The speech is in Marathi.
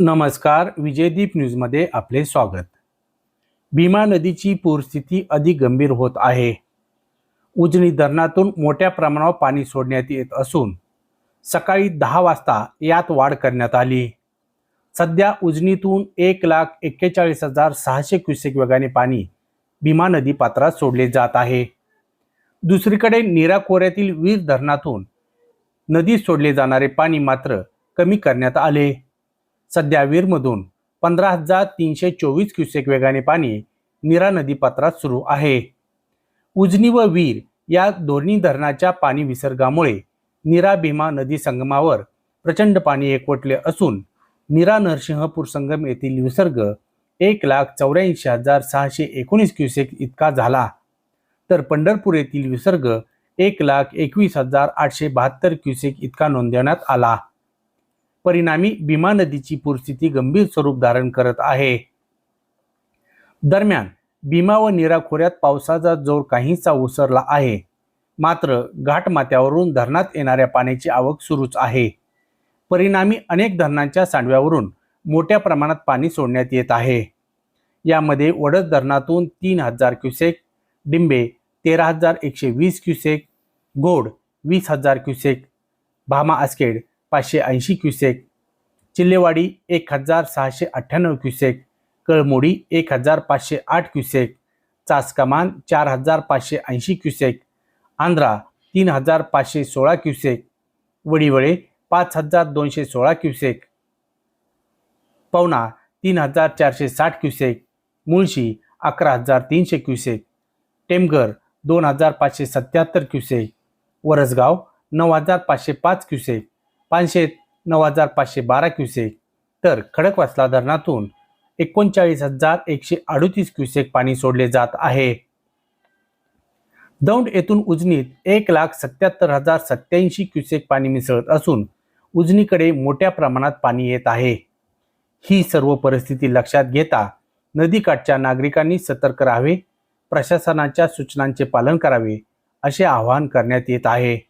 नमस्कार विजयदीप न्यूजमध्ये आपले स्वागत. भीमा नदीची पूरस्थिती अधिक गंभीर होत आहे. उजनी धरणातून मोठ्या प्रमाणावर पाणी सोडण्यात येत असून सकाळी दहा वाजता यात वाढ करण्यात आली. सध्या उजनीतून एक लाख एक्केचाळीस हजार सहाशे क्युसेक वेगाने पाणी भीमा नदी पात्रात सोडले जात आहे. दुसरीकडे नीरा खोऱ्यातील वीर धरणातून नदीत सोडले जाणारे पाणी मात्र कमी करण्यात आले. सध्या वीरमधून पंधरा हजार तीनशे चोवीस क्युसेक वेगाने पाणी नीरा नदीपात्रात सुरू आहे. उजनी व वीर या दोन्ही धरणाच्या पाणी विसर्गामुळे नीरा भीमा नदी संगमावर प्रचंड पाणी एकवटले असून नीरा नरसिंहपूर संगम येथील विसर्ग एक लाख चौऱ्याऐंशी हजार सहाशे एकोणीस क्युसेक इतका झाला. तर पंढरपूर येथील विसर्ग एक लाख एकवीस हजार आठशे बहात्तर क्युसेक इतका नोंदवण्यात आला. परिणामी भीमा नदीची पूरस्थिती गंभीर स्वरूप धारण करत आहे. दरम्यान भीमा व नीरा खोऱ्यात पावसाचा जोर काहीसा ओसरला आहे. मात्र घाटमाथ्यावरून धरणात येणाऱ्या पाण्याची आवक सुरूच आहे. परिणामी अनेक धरणांच्या सांडव्यावरून मोठ्या प्रमाणात पाणी सोडण्यात येत आहे. यामध्ये वडद धरणातून तीन हजार क्युसेक डिंबे तेरा हजार एकशे वीस क्युसेक गोड वीस हजार क्युसेक भामा आस्केड पाचशे ऐंशी क्युसेक चिल्लेवाडी एक हजार सहाशे अठ्ठ्याण्णव क्युसेक कळमोडी एक हजार पाचशे आठ क्युसेक चासकमान चार हजार पाचशे ऐंशी क्युसेक आंध्रा तीन हजार पाचशे सोळा क्युसेक वडीवळे पाच हजार दोनशे सोळा क्युसेक पवना तीन हजार चारशे साठ क्युसेक मुळशी अकरा हजार तीनशे क्युसेक टेमघर दोन हजार पाचशे सत्याहत्तर क्युसेक वरसगाव नऊ हजार पाचशे पाच क्युसेक पाचशे नऊ हजार पाचशे बारा क्युसेक. तर खडकवासला धरणातून एकोणचाळीस हजार एकशे अडतीस क्युसेक पाणी सोडले जात आहे. दौंड येथून उजनीत एक लाख सत्याहत्तर हजार सत्याऐंशी क्युसेक पाणी मिसळत असून उजनीकडे मोठ्या प्रमाणात पाणी येत आहे. ही सर्व परिस्थिती लक्षात घेता नदीकाठच्या नागरिकांनी सतर्क राहावे प्रशासनाच्या सूचनांचे पालन करावे असे आवाहन करण्यात येत आहे.